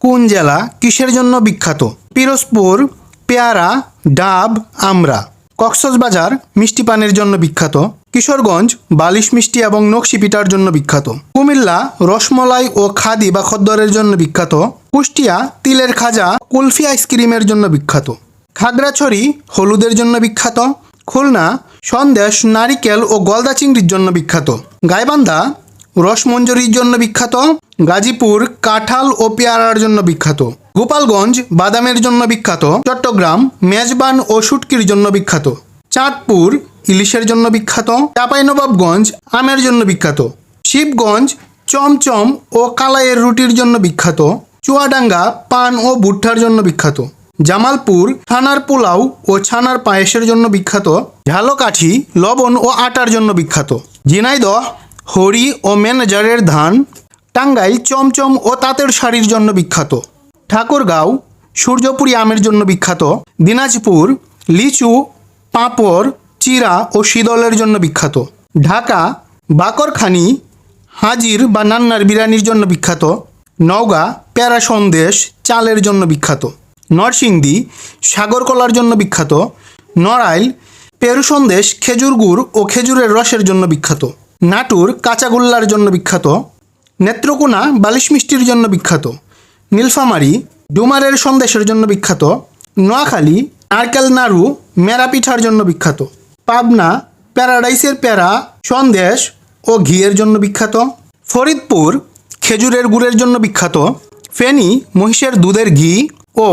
কোন জেলা কিসের জন্য বিখ্যাত? পিরোজপুর, পেয়ারা, ডাব আমরা কক্সবাজার মিষ্টি পানের জন্য বিখ্যাত। কিশোরগঞ্জ, বালিশ মিষ্টি এবং নকশি পিঠার জন্য বিখ্যাত। কুমিল্লা, রসমলাই ও খাদি বা খদ্দরের জন্য বিখ্যাত। কুষ্টিয়া, তিলের খাজা, কুলফি আইসক্রিমের জন্য বিখ্যাত। খাগড়াছড়ি, হলুদের জন্য বিখ্যাত। খুলনা, সন্দেশ, নারিকেল ও গলদা চিংড়ির জন্য বিখ্যাত। গাইবান্ধা রসমঞ্জরির জন্য বিখ্যাত গাজীপুর কাঁঠাল ও পেয়ারার জন্য বিখ্যাত গোপালগঞ্জ বাদামের জন্য বিখ্যাত চট্টগ্রাম মেজবান ও শুটকির জন্য বিখ্যাত চাঁদপুর ইলিশের জন্য বিখ্যাত চাঁপাইনবাবগঞ্জ আমের জন্য বিখ্যাত শিবগঞ্জ চমচম ও কালাইয়ের রুটির জন্য বিখ্যাত চুয়াডাঙ্গা পান ও ভুট্টার জন্য বিখ্যাত জামালপুর ছানার পোলাও ও ছানার পায়েসের জন্য বিখ্যাত ঝালকাঠি লবণ ও আটার জন্য বিখ্যাত ঝিনাইদহ হরি ও ম্যানেজারের ধান, টাঙ্গাইল চমচম ও তাঁতের শাড়ির জন্য বিখ্যাত। ঠাকুরগাঁও, সূর্যপুরি আমের জন্য বিখ্যাত। দিনাজপুর, লিচু, পাঁপড়, চিরা ও শীতলের জন্য বিখ্যাত। ঢাকা, বাকরখানি, হাজির বা নান্নার বিরিয়ানির জন্য বিখ্যাত। নওগাঁ, প্যারা সন্দেশ চালের জন্য বিখ্যাত। নরসিংদী, সাগরকলার জন্য বিখ্যাত। নড়াইল, পেরু সন্দেশ খেজুর গুড় ও খেজুরের রসের জন্য বিখ্যাত। নাটুর কাঁচাগোল্লার জন্য বিখ্যাত, নেত্রকোনা বালিশ মিষ্টির জন্য বিখ্যাত, নীলফামারী ডুমারের সন্দেশের জন্য বিখ্যাত, নোয়াখালী নারকেল নাড়ু মেরা পিঠার জন্য বিখ্যাত, পাবনা প্যারাডাইসের প্যারা, সন্দেশ ও ঘিয়ের জন্য বিখ্যাত, ফরিদপুর খেজুরের গুড়ের জন্য বিখ্যাত, ফেনী মহিষের দুধের ঘি ও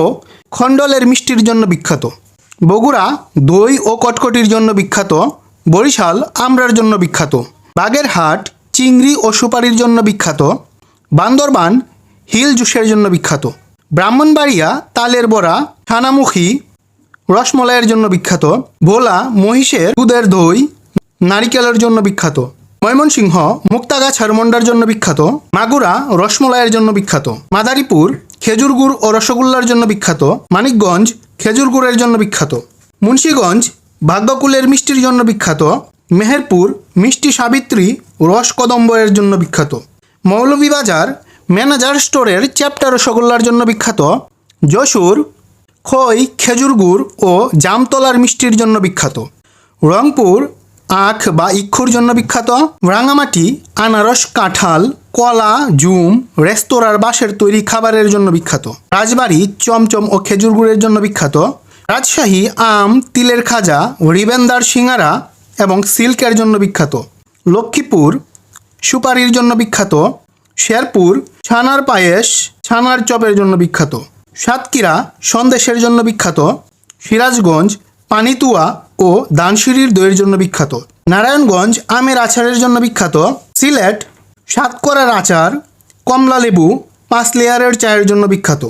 খণ্ডলের মিষ্টির জন্য বিখ্যাত, বগুড়া দই ও কটকটির জন্য বিখ্যাত, বরিশাল আমরার জন্য বিখ্যাত। বাগেরহাট চিংড়ি ও সুপারির জন্য বিখ্যাত, বান্দরবান হিল জুসের জন্য বিখ্যাত, ব্রাহ্মণবাড়িয়া তালের বড়া, ছানামুখী, রসমলাইয়ের জন্য বিখ্যাত, ভোলা মহিষের দুধের দই, নারিকেলের জন্য বিখ্যাত, ময়মনসিংহ মুক্তাগাছার মন্ডার জন্য বিখ্যাত, মাগুরা রসমলাইয়ের জন্য বিখ্যাত, মাদারীপুর খেজুর গুড় ও রসগোল্লার জন্য বিখ্যাত, মানিকগঞ্জ খেজুর গুড়ের জন্য বিখ্যাত, মুন্সীগঞ্জ ভাগ্যকুলের মিষ্টির জন্য বিখ্যাত মেহেরপুর মিষ্টি সাবিত্রী রসকদম্বয়ের জন্য বিখ্যাত। মৌলভীবাজার ম্যানেজার স্টোরের চ্যাপ্টার রসগোল্লার জন্য বিখ্যাত। যশোর খই, খেজুর গুড় ও জামতলার মিষ্টির জন্য বিখ্যাত। রংপুর আখ বা ইক্ষুর জন্য বিখ্যাত। রাঙামাটি আনারস, কাঁঠাল, কলা, জুম, রেস্তোরাঁর বাঁশের তৈরি খাবারের জন্য বিখ্যাত। রাজবাড়ি চমচম ও খেজুর গুড়ের জন্য বিখ্যাত। রাজশাহী আম, তিলের খাজা, রিবেন্দার সিঙ্গারা এবং সিল্কের জন্য বিখ্যাত। লক্ষ্মীপুর, সুপারির জন্য বিখ্যাত। শেরপুর, ছানার পায়েস, ছানার চপের জন্য বিখ্যাত। সাতক্ষীরা, সন্দেশের জন্য বিখ্যাত। সিরাজগঞ্জ, পানিতুয়া ও দানসিঁড়ির দইয়ের জন্য বিখ্যাত। নারায়ণগঞ্জ, আমের আচারের জন্য বিখ্যাত। সিলেট, সাতকরার আচার কমলা লেবু পাঁচ লেয়ারের চায়ের জন্য বিখ্যাত।